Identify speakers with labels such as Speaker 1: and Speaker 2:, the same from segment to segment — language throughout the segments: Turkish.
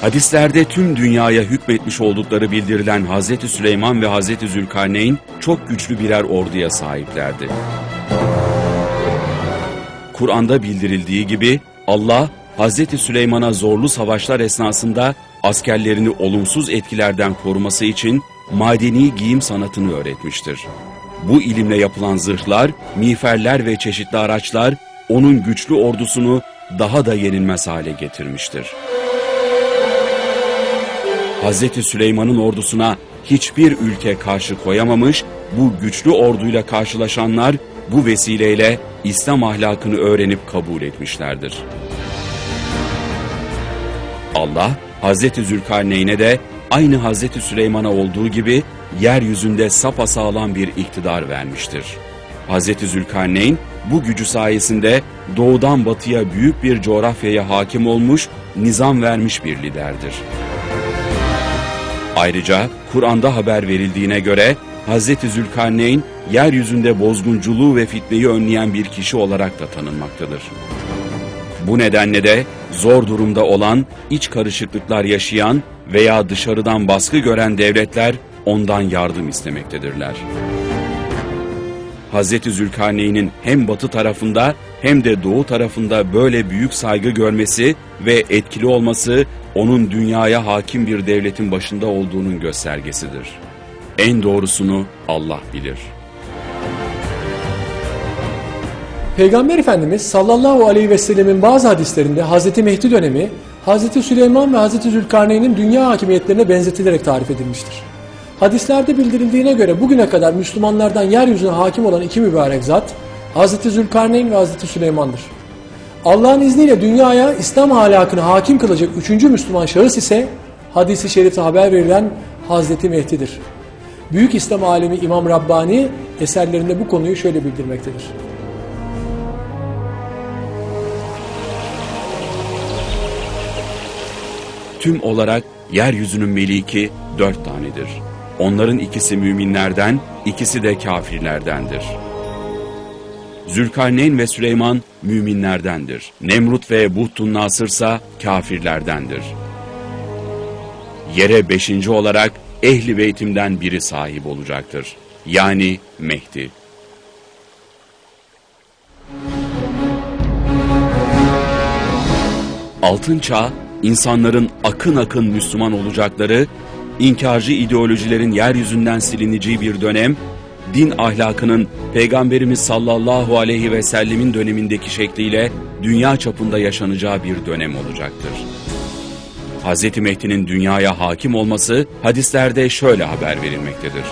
Speaker 1: Hadislerde tüm dünyaya hükmetmiş oldukları bildirilen Hazreti Süleyman ve Hazreti Zülkarneyn çok güçlü birer orduya sahiplerdi. Kur'an'da bildirildiği gibi Allah Hazreti Süleyman'a zorlu savaşlar esnasında askerlerini olumsuz etkilerden koruması için madeni giyim sanatını öğretmiştir. Bu ilimle yapılan zırhlar, miğferler ve çeşitli araçlar onun güçlü ordusunu daha da yenilmez hale getirmiştir. Hazreti Süleyman'ın ordusuna hiçbir ülke karşı koyamamış, bu güçlü orduyla karşılaşanlar bu vesileyle İslam ahlakını öğrenip kabul etmişlerdir. Allah, Hazreti Zülkarneyn'e de aynı Hazreti Süleyman'a olduğu gibi yeryüzünde sapasağlam bir iktidar vermiştir. Hazreti Zülkarneyn bu gücü sayesinde doğudan batıya büyük bir coğrafyaya hakim olmuş, nizam vermiş bir liderdir. Ayrıca Kur'an'da haber verildiğine göre Hazreti Zülkarneyn yeryüzünde bozgunculuğu ve fitneyi önleyen bir kişi olarak da tanınmaktadır. Bu nedenle de zor durumda olan, iç karışıklıklar yaşayan veya dışarıdan baskı gören devletler ondan yardım istemektedirler. Hazreti Zülkarneyn'in hem batı tarafında hem de doğu tarafında böyle büyük saygı görmesi ve etkili olması onun dünyaya hakim bir devletin başında olduğunun göstergesidir. En doğrusunu Allah bilir.
Speaker 2: Peygamber Efendimiz sallallahu aleyhi ve sellemin bazı hadislerinde Hazreti Mehdi dönemi, Hazreti Süleyman ve Hazreti Zülkarneyn'in dünya hakimiyetlerine benzetilerek tarif edilmiştir. Hadislerde bildirildiğine göre bugüne kadar Müslümanlardan yeryüzüne hakim olan iki mübarek zat, Hazreti Zülkarneyn ve Hazreti Süleyman'dır. Allah'ın izniyle dünyaya İslam ahlakını hakim kılacak üçüncü Müslüman şahıs ise hadisi şerifte haber verilen Hazreti Mehdi'dir. Büyük İslam alemi İmam Rabbani eserlerinde bu konuyu şöyle bildirmektedir.
Speaker 1: Tüm olarak yeryüzünün meliki dört tanedir. Onların ikisi müminlerden, ikisi de kafirlerdendir. Zülkarneyn ve Süleyman müminlerdendir. Nemrut ve Buhtun Nasır ise kafirlerdendir. Yere beşinci olarak ehli beytimden biri sahip olacaktır. Yani Mehdi. Altın çağ, insanların akın akın Müslüman olacakları, inkarcı ideolojilerin yeryüzünden silineceği bir dönem, din ahlakının Peygamberimiz sallallahu aleyhi ve sellemin dönemindeki şekliyle dünya çapında yaşanacağı bir dönem olacaktır. Hz. Mehdi'nin dünyaya hakim olması hadislerde şöyle haber verilmektedir.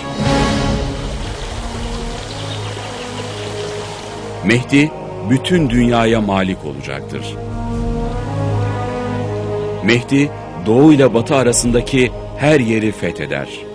Speaker 1: Mehdi bütün dünyaya malik olacaktır. Mehdi doğu ile batı arasındaki her yeri fetheder.